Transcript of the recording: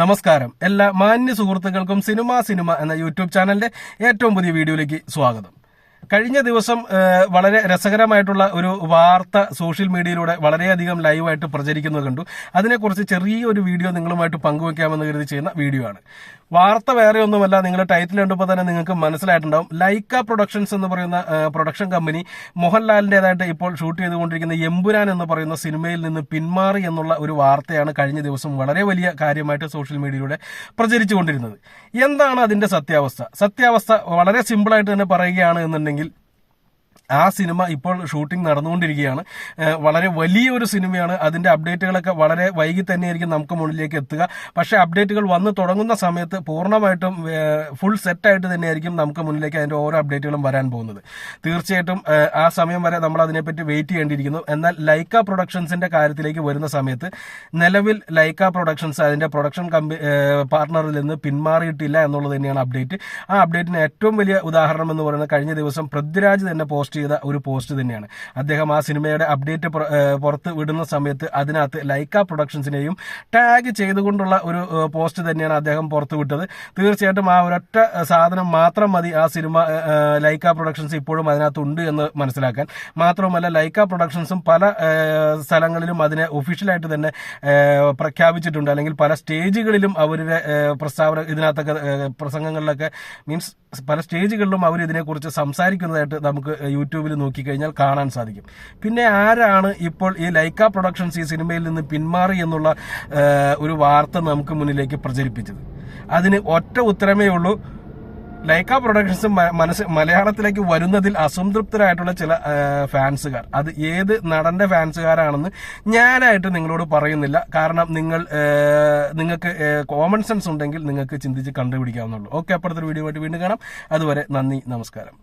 നമസ്കാരം. എല്ലാ മാന്യ സുഹൃത്തുക്കൾക്കും സിനിമ സിനിമ എന്ന യൂട്യൂബ് ചാനലിന്റെ ഏറ്റവും പുതിയ വീഡിയോയിലേക്ക് സ്വാഗതം. കഴിഞ്ഞ ദിവസം വളരെ രസകരമായിട്ടുള്ള ഒരു വാർത്ത സോഷ്യൽ മീഡിയയിലൂടെ വളരെയധികം ലൈവായിട്ട് പ്രചരിക്കുന്നത് കണ്ടു. അതിനെക്കുറിച്ച് ചെറിയൊരു വീഡിയോ നിങ്ങളുമായിട്ട് പങ്കുവയ്ക്കാമെന്ന് കരുതി ചെയ്യുന്ന വീഡിയോ ആണ്. വാർത്ത വേറെ ഒന്നുമല്ല. നിങ്ങൾ ടൈറ്റിൽ കണ്ടപ്പോൾ തന്നെ നിങ്ങൾക്ക് മനസ്സിലായിട്ടുണ്ടാവും. ലൈക്ക പ്രൊഡക്ഷൻസ് എന്ന് പറയുന്ന പ്രൊഡക്ഷൻ കമ്പനി മോഹൻലാലിന്റെതായിട്ട് ഇപ്പോൾ ഷൂട്ട് ചെയ്തുകൊണ്ടിരിക്കുന്ന എമ്പുരാൻ എന്ന് പറയുന്ന സിനിമയിൽ നിന്ന് പിന്മാറി എന്നുള്ള ഒരു വാർത്തയാണ് കഴിഞ്ഞ ദിവസം വളരെ വലിയ കാര്യമായിട്ട് സോഷ്യൽ മീഡിയയിലൂടെ പ്രചരിച്ചുകൊണ്ടിരുന്നത്. എന്താണ് അതിന്റെ സത്യാവസ്ഥ? സത്യാവസ്ഥ വളരെ സിമ്പിളായിട്ട് തന്നെ പറയുകയാണ് എന്നുണ്ടെങ്കിൽ ആ സിനിമ ഇപ്പോൾ ഷൂട്ടിംഗ് നടന്നുകൊണ്ടിരിക്കുകയാണ്. വളരെ വലിയ ഒരു സിനിമയാണ്. അതിന്റെ അപ്ഡേറ്റുകളൊക്കെ വളരെ വൈകി തന്നെയായിരിക്കും നമുക്ക് മുന്നിലേക്ക് എത്തുക. പക്ഷേ അപ്ഡേറ്റുകൾ വന്ന് തുടങ്ങുന്ന സമയത്ത് പൂർണമായിട്ടും ഫുൾ സെറ്റായിട്ട് തന്നെയായിരിക്കും നമുക്ക് മുന്നിലേക്ക് അതിന്റെ ഓരോ അപ്ഡേറ്റുകളും വരാൻ പോകുന്നത്. തീർച്ചയായിട്ടും ആ സമയം വരെ നമ്മൾ അതിനെപ്പറ്റി വെയിറ്റ് ചെയ്യേണ്ടിയിരിക്കുന്നു. എന്നാൽ ലൈക്ക പ്രൊഡക്ഷൻസിന്റെ കാര്യത്തിലേക്ക് വരുന്ന സമയത്ത് നിലവിൽ ലൈക്ക പ്രൊഡക്ഷൻസ് അതിന്റെ പ്രൊഡക്ഷൻ പാർട്ണറിൽ നിന്ന് പിന്മാറിയിട്ടില്ല എന്നുള്ളത് തന്നെയാണ് അപ്ഡേറ്റ്. ആ അപ്ഡേറ്റിന് ഏറ്റവും വലിയ ഉദാഹരണം എന്ന് പറയുന്നത് കഴിഞ്ഞ ദിവസം പൃഥ്വിരാജ് തന്നെ പോസ്റ്റ് ചെയ്ത ഒരു പോസ്റ്റ് തന്നെയാണ്. അദ്ദേഹം ആ സിനിമയുടെ അപ്ഡേറ്റ് പുറ- പുറത്ത് വിടുന്ന സമയത്ത് അതിനകത്ത് ലൈക്ക പ്രൊഡക്ഷൻസിനെയും ടാഗ് ചെയ്തുകൊണ്ടുള്ള ഒരു പോസ്റ്റ് തന്നെയാണ് അദ്ദേഹം പുറത്തുവിട്ടത് തീർച്ചയായിട്ടും ആ ഒരൊറ്റ സാധനം മാത്രം മതി ആ സിനിമ ലൈക്ക പ്രൊഡക്ഷൻസ് ഇപ്പോഴും അതിനകത്ത് ഉണ്ട് എന്ന് മനസ്സിലാക്കാൻ. മാത്രമല്ല ലൈക്ക പ്രൊഡക്ഷൻസും പല സ്ഥലങ്ങളിലും അതിനെ ഒഫീഷ്യലായിട്ട് തന്നെ പ്രഖ്യാപിച്ചിട്ടുണ്ട്. അല്ലെങ്കിൽ പല സ്റ്റേജുകളിലും അവരുടെ പ്രസ്താവന ഇതിനകത്തൊക്കെ പ്രസംഗങ്ങളിലൊക്കെ മീൻസ് പല സ്റ്റേജുകളിലും അവർ ഇതിനെക്കുറിച്ച് സംസാരിക്കുന്നതായിട്ട് നമുക്ക് യൂട്യൂബിൽ നോക്കിക്കഴിഞ്ഞാൽ കാണാൻ സാധിക്കും. പിന്നെ ആരാണ് ഇപ്പോൾ ഈ ലൈക്ക പ്രൊഡക്ഷൻസ് ഈ സിനിമയിൽ നിന്ന് പിന്മാറി എന്നുള്ള ഒരു വാർത്ത നമുക്ക് മുന്നിലേക്ക് പ്രചരിപ്പിച്ചത്? അതിന് ഒറ്റ ഉത്തരമേ ഉള്ളൂ. ലൈക്ക പ്രൊഡക്ഷൻസ് മനസ്സ് മലയാളത്തിലേക്ക് വരുന്നതിൽ അസംതൃപ്തരായിട്ടുള്ള ചില ഫാൻസുകാർ. അത് ഏത് നടന്റെ ഫാൻസുകാരാണെന്ന് ഞാനായിട്ട് നിങ്ങളോട് പറയുന്നില്ല. കാരണം നിങ്ങൾ നിങ്ങൾക്ക് കോമൺ സെൻസ് ഉണ്ടെങ്കിൽ നിങ്ങൾക്ക് ചിന്തിച്ച് കണ്ടുപിടിക്കാവുന്നുള്ളൂ. ഓക്കെ അപ്പുറത്തൊരു വീഡിയോ ആയിട്ട് വീണ്ടും കാണാം. അതുവരെ നന്ദി നമസ്കാരം.